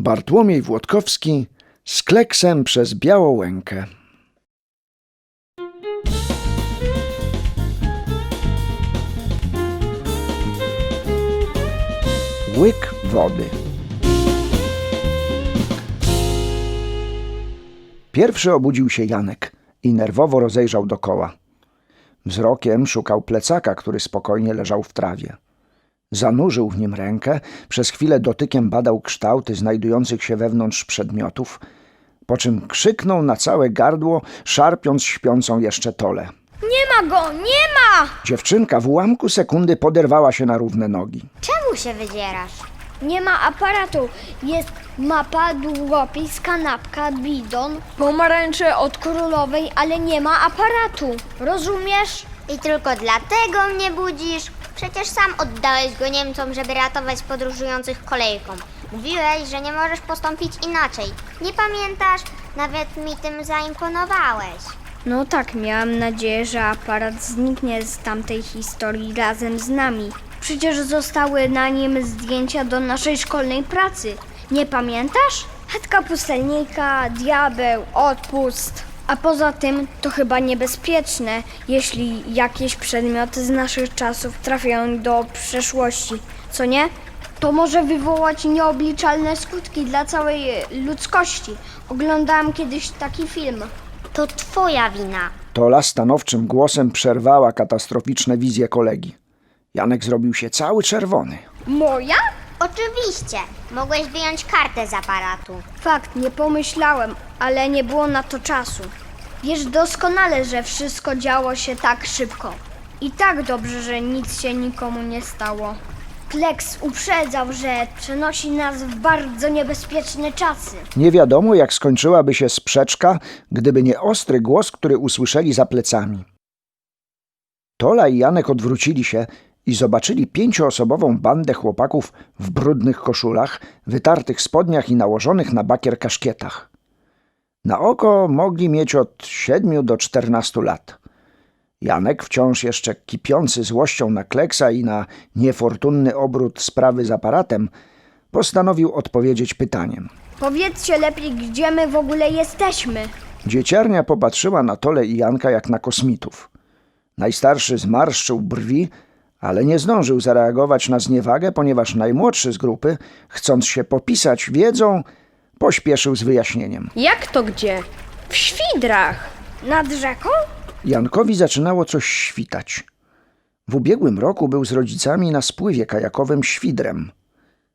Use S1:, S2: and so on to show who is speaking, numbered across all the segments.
S1: Bartłomiej Włodkowski z kleksem przez Białołękę. Łyk wody. Pierwszy obudził się Janek i nerwowo rozejrzał dokoła. Wzrokiem szukał plecaka, który spokojnie leżał w trawie. Zanurzył w nim rękę, przez chwilę dotykiem badał kształty znajdujących się wewnątrz przedmiotów, po czym krzyknął na całe gardło, szarpiąc śpiącą jeszcze tole.
S2: Nie ma go, nie ma!
S1: Dziewczynka w ułamku sekundy poderwała się na równe nogi.
S3: Czemu się wydzierasz?
S2: Nie ma aparatu. Jest mapa, długopis, kanapka, bidon, pomarańcze od królowej, ale nie ma aparatu. Rozumiesz?
S3: I tylko dlatego mnie budzisz? Przecież sam oddałeś go Niemcom, żeby ratować podróżujących kolejką. Mówiłeś, że nie możesz postąpić inaczej. Nie pamiętasz? Nawet mi tym zaimponowałeś.
S2: No tak, miałam nadzieję, że aparat zniknie z tamtej historii razem z nami. Przecież zostały na nim zdjęcia do naszej szkolnej pracy. Nie pamiętasz? Chatka pustelnika, diabeł, odpust. A poza tym to chyba niebezpieczne, jeśli jakieś przedmioty z naszych czasów trafiają do przeszłości, co nie? To może wywołać nieobliczalne skutki dla całej ludzkości. Oglądałam kiedyś taki film.
S3: To twoja wina.
S1: Tola stanowczym głosem przerwała katastroficzne wizje kolegi. Janek zrobił się cały czerwony.
S2: Moja?
S3: Oczywiście. Mogłeś wyjąć kartę z aparatu.
S2: Fakt, nie pomyślałem, ale nie było na to czasu. Wiesz doskonale, że wszystko działo się tak szybko. I tak dobrze, że nic się nikomu nie stało. Kleks uprzedzał, że przenosi nas w bardzo niebezpieczne czasy.
S1: Nie wiadomo, jak skończyłaby się sprzeczka, gdyby nie ostry głos, który usłyszeli za plecami. Tola i Janek odwrócili się i zobaczyli pięcioosobową bandę chłopaków w brudnych koszulach, wytartych spodniach i nałożonych na bakier kaszkietach. Na oko mogli mieć od siedmiu do czternastu lat. Janek, wciąż jeszcze kipiący złością na Kleksa i na niefortunny obrót sprawy z aparatem, postanowił odpowiedzieć pytaniem.
S2: Powiedzcie lepiej, gdzie my w ogóle jesteśmy.
S1: Dzieciarnia popatrzyła na Tole i Janka jak na kosmitów. Najstarszy zmarszczył brwi, ale nie zdążył zareagować na zniewagę, ponieważ najmłodszy z grupy, chcąc się popisać wiedzą, pośpieszył z wyjaśnieniem.
S4: Jak to gdzie? W Świdrach!
S2: Nad rzeką?
S1: Jankowi zaczynało coś świtać. W ubiegłym roku był z rodzicami na spływie kajakowym Świdrem,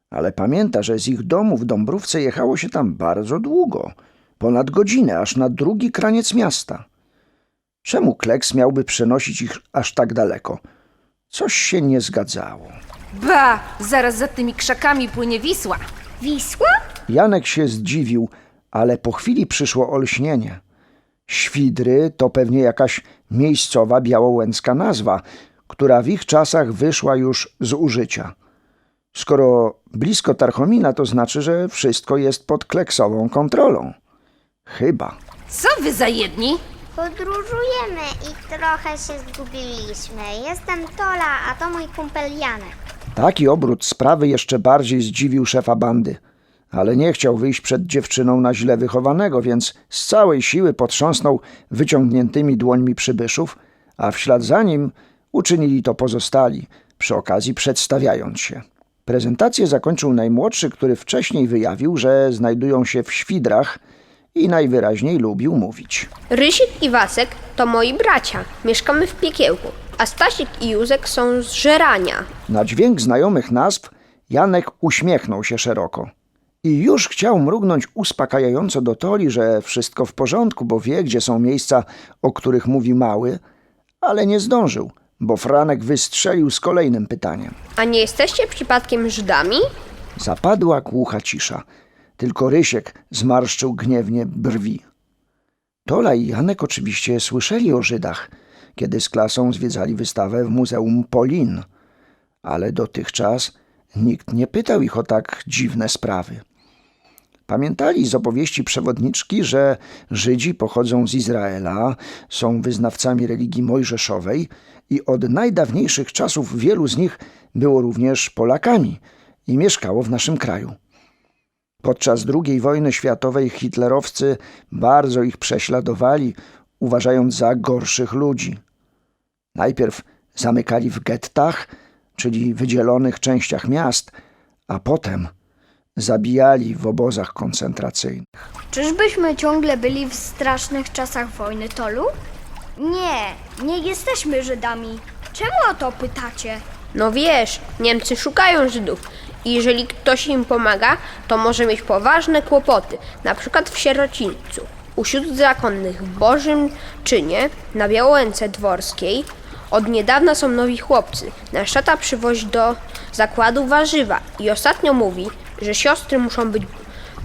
S1: ale pamięta, że z ich domu w Dąbrówce jechało się tam bardzo długo, ponad godzinę, aż na drugi kraniec miasta. Czemu Kleks miałby przenosić ich aż tak daleko? Coś się nie zgadzało.
S4: Ba! Zaraz za tymi krzakami płynie Wisła.
S2: Wisła?
S1: Janek się zdziwił, ale po chwili przyszło olśnienie. Świdry to pewnie jakaś miejscowa białołęcka nazwa, która w ich czasach wyszła już z użycia. Skoro blisko Tarchomina, to znaczy, że wszystko jest pod kleksową kontrolą. Chyba.
S4: Co wy za jedni?
S3: Podróżujemy i trochę się zgubiliśmy. Jestem Tola, a to mój kumpel Janek.
S1: Taki obrót sprawy jeszcze bardziej zdziwił szefa bandy, ale nie chciał wyjść przed dziewczyną na źle wychowanego, więc z całej siły potrząsnął wyciągniętymi dłońmi przybyszów, a w ślad za nim uczynili to pozostali, przy okazji przedstawiając się. Prezentację zakończył najmłodszy, który wcześniej wyjawił, że znajdują się w świdrach i najwyraźniej lubił mówić.
S5: Rysik i Wasek to moi bracia. Mieszkamy w Piekiełku, a Stasik i Józek są z Żerania.
S1: Na dźwięk znajomych nazw Janek uśmiechnął się szeroko. I już chciał mrugnąć uspokajająco do Toli, że wszystko w porządku, bo wie, gdzie są miejsca, o których mówi mały, ale nie zdążył, bo Franek wystrzelił z kolejnym pytaniem.
S5: A nie jesteście przypadkiem Żydami?
S1: Zapadła głucha cisza. Tylko Rysiek zmarszczył gniewnie brwi. Tola i Janek oczywiście słyszeli o Żydach, kiedy z klasą zwiedzali wystawę w Muzeum Polin, ale dotychczas nikt nie pytał ich o tak dziwne sprawy. Pamiętali z opowieści przewodniczki, że Żydzi pochodzą z Izraela, są wyznawcami religii mojżeszowej i od najdawniejszych czasów wielu z nich było również Polakami i mieszkało w naszym kraju. Podczas II wojny światowej hitlerowcy bardzo ich prześladowali, uważając za gorszych ludzi. Najpierw zamykali w gettach, czyli wydzielonych częściach miast, a potem zabijali w obozach koncentracyjnych.
S2: Czyżbyśmy ciągle byli w strasznych czasach wojny, Tolu? Nie, nie jesteśmy Żydami. Czemu o to pytacie?
S5: No wiesz, Niemcy szukają Żydów i jeżeli ktoś im pomaga, to może mieć poważne kłopoty, na przykład w sierocińcu. U zakonnych w Bożym Czynie na Białęce Dworskiej od niedawna są nowi chłopcy. Nasz tata przywozi do zakładu warzywa i ostatnio mówi, że siostry muszą być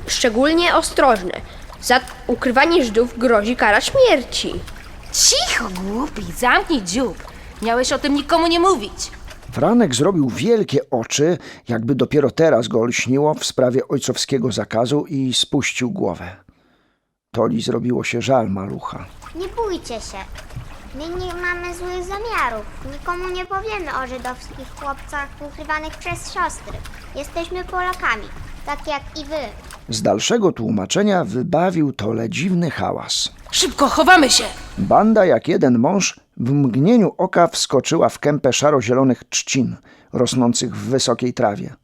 S5: szczególnie ostrożne. Za ukrywanie Żydów grozi kara śmierci.
S4: Cicho, głupi, zamknij dziób. Miałeś o tym nikomu nie mówić.
S1: Franek zrobił wielkie oczy, jakby dopiero teraz go lśniło w sprawie ojcowskiego zakazu i spuścił głowę. Toli zrobiło się żal malucha.
S3: Nie bójcie się. My nie mamy złych zamiarów. Nikomu nie powiemy o żydowskich chłopcach ukrywanych przez siostry. Jesteśmy Polakami, tak jak i wy.
S1: Z dalszego tłumaczenia wybawił Tole dziwny hałas.
S4: Szybko, chowamy się.
S1: Banda jak jeden mąż w mgnieniu oka wskoczyła w kępę szaro-zielonych trzcin rosnących w wysokiej trawie.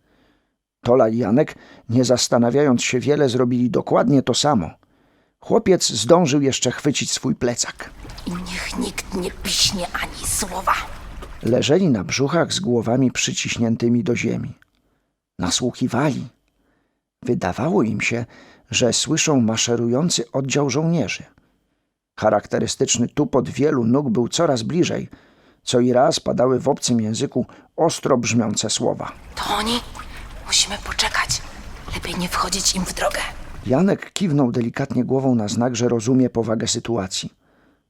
S1: Tola i Janek, nie zastanawiając się wiele, zrobili dokładnie to samo. Chłopiec zdążył jeszcze chwycić swój plecak.
S4: I niech nikt nie piśnie ani słowa.
S1: Leżeli na brzuchach z głowami przyciśniętymi do ziemi. Nasłuchiwali. Wydawało im się, że słyszą maszerujący oddział żołnierzy. Charakterystyczny tupot wielu nóg był coraz bliżej, co i raz padały w obcym języku ostro brzmiące słowa.
S4: To oni? Musimy poczekać. Lepiej nie wchodzić im w drogę.
S1: Janek kiwnął delikatnie głową na znak, że rozumie powagę sytuacji,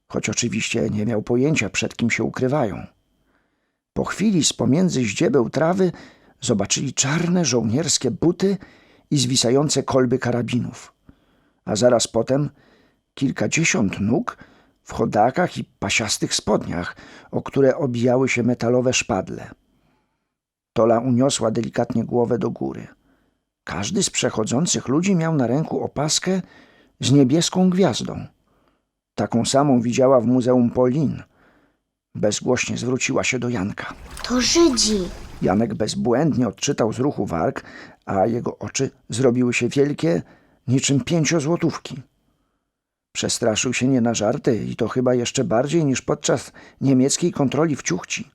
S1: choć oczywiście nie miał pojęcia, przed kim się ukrywają. Po chwili z pomiędzy ździebeł trawy zobaczyli czarne żołnierskie buty i zwisające kolby karabinów, a zaraz potem kilkadziesiąt nóg w chodakach i pasiastych spodniach, o które obijały się metalowe szpadle. Tola uniosła delikatnie głowę do góry. Każdy z przechodzących ludzi miał na ręku opaskę z niebieską gwiazdą. Taką samą widziała w Muzeum Polin. Bezgłośnie zwróciła się do Janka.
S3: To Żydzi.
S1: Janek bezbłędnie odczytał z ruchu warg, a jego oczy zrobiły się wielkie, niczym pięciozłotówki. Przestraszył się nie na żarty i to chyba jeszcze bardziej niż podczas niemieckiej kontroli w Ciuchci.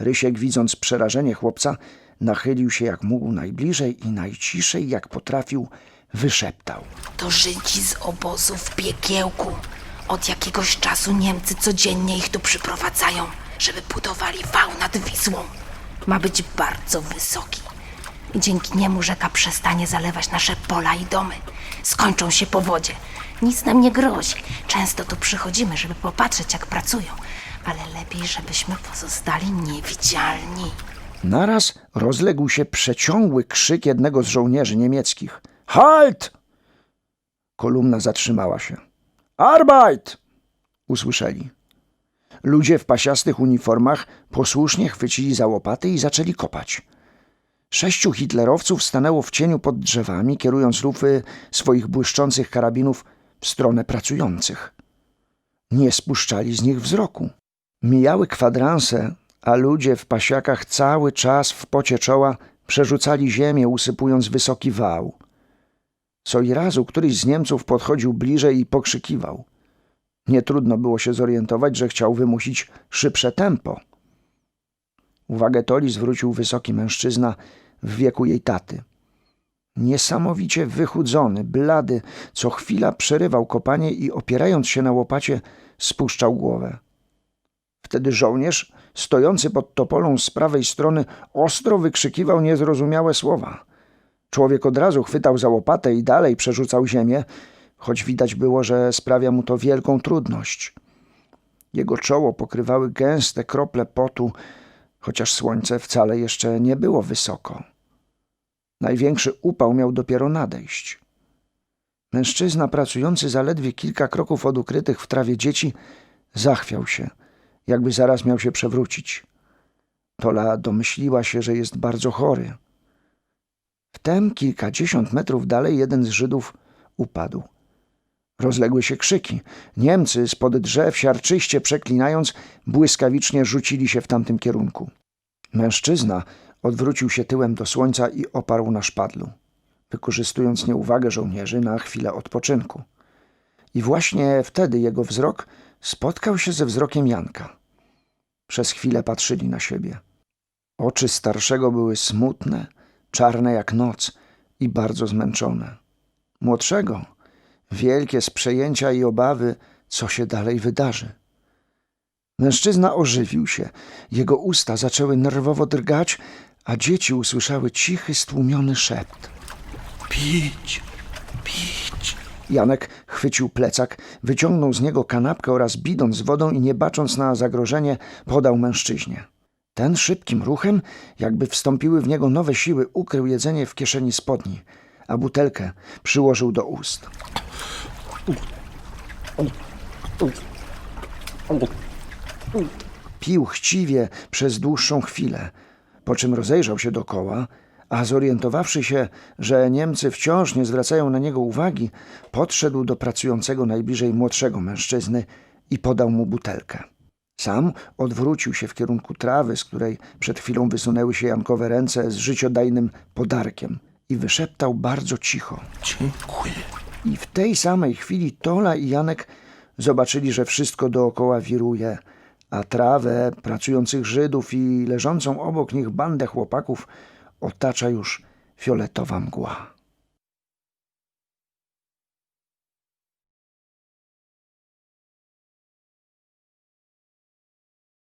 S1: Rysiek, widząc przerażenie chłopca, nachylił się jak mógł najbliżej i najciszej, jak potrafił, wyszeptał.
S6: To Żydzi z obozu w piekiełku. Od jakiegoś czasu Niemcy codziennie ich tu przyprowadzają, żeby budowali wał nad Wisłą. Ma być bardzo wysoki. Dzięki niemu rzeka przestanie zalewać nasze pola i domy. Skończą się powodzie. Nic nam nie grozi. Często tu przychodzimy, żeby popatrzeć, jak pracują. Ale lepiej, żebyśmy pozostali niewidzialni.
S1: Naraz rozległ się przeciągły krzyk jednego z żołnierzy niemieckich. Halt! Kolumna zatrzymała się. Arbeit! Usłyszeli. Ludzie w pasiastych uniformach posłusznie chwycili za łopaty i zaczęli kopać. Sześciu hitlerowców stanęło w cieniu pod drzewami, kierując lufy swoich błyszczących karabinów w stronę pracujących. Nie spuszczali z nich wzroku. Mijały kwadranse, a ludzie w pasiakach cały czas w pocie czoła przerzucali ziemię, usypując wysoki wał. Co i razu któryś z Niemców podchodził bliżej i pokrzykiwał. Nie trudno było się zorientować, że chciał wymusić szybsze tempo. Uwagę Toli zwrócił wysoki mężczyzna w wieku jej taty. Niesamowicie wychudzony, blady, co chwila przerywał kopanie i opierając się na łopacie, spuszczał głowę. Wtedy żołnierz, stojący pod topolą z prawej strony, ostro wykrzykiwał niezrozumiałe słowa. Człowiek od razu chwytał za łopatę i dalej przerzucał ziemię, choć widać było, że sprawia mu to wielką trudność. Jego czoło pokrywały gęste krople potu, chociaż słońce wcale jeszcze nie było wysoko. Największy upał miał dopiero nadejść. Mężczyzna pracujący zaledwie kilka kroków od ukrytych w trawie dzieci zachwiał się, jakby zaraz miał się przewrócić. Tola domyśliła się, że jest bardzo chory. Wtem kilkadziesiąt metrów dalej jeden z Żydów upadł. Rozległy się krzyki. Niemcy spod drzew, siarczyście przeklinając, błyskawicznie rzucili się w tamtym kierunku. Mężczyzna odwrócił się tyłem do słońca i oparł na szpadlu, wykorzystując nieuwagę żołnierzy na chwilę odpoczynku. I właśnie wtedy jego wzrok spotkał się ze wzrokiem Janka. Przez chwilę patrzyli na siebie. Oczy starszego były smutne, czarne jak noc i bardzo zmęczone. Młodszego wielkie z przejęcia i obawy, co się dalej wydarzy. Mężczyzna ożywił się, jego usta zaczęły nerwowo drgać, a dzieci usłyszały cichy, stłumiony szept.
S7: Pić, pić.
S1: Janek chwycił plecak, wyciągnął z niego kanapkę oraz bidon z wodą i nie bacząc na zagrożenie, podał mężczyźnie. Ten szybkim ruchem, jakby wstąpiły w niego nowe siły, ukrył jedzenie w kieszeni spodni, a butelkę przyłożył do ust. Pił chciwie przez dłuższą chwilę, po czym rozejrzał się dokoła, a zorientowawszy się, że Niemcy wciąż nie zwracają na niego uwagi, podszedł do pracującego najbliżej młodszego mężczyzny i podał mu butelkę. Sam odwrócił się w kierunku trawy, z której przed chwilą wysunęły się Jankowe ręce z życiodajnym podarkiem i wyszeptał bardzo cicho.
S7: Dziękuję.
S1: I w tej samej chwili Tola i Janek zobaczyli, że wszystko dookoła wiruje, a trawę pracujących Żydów i leżącą obok nich bandę chłopaków otacza już fioletowa mgła.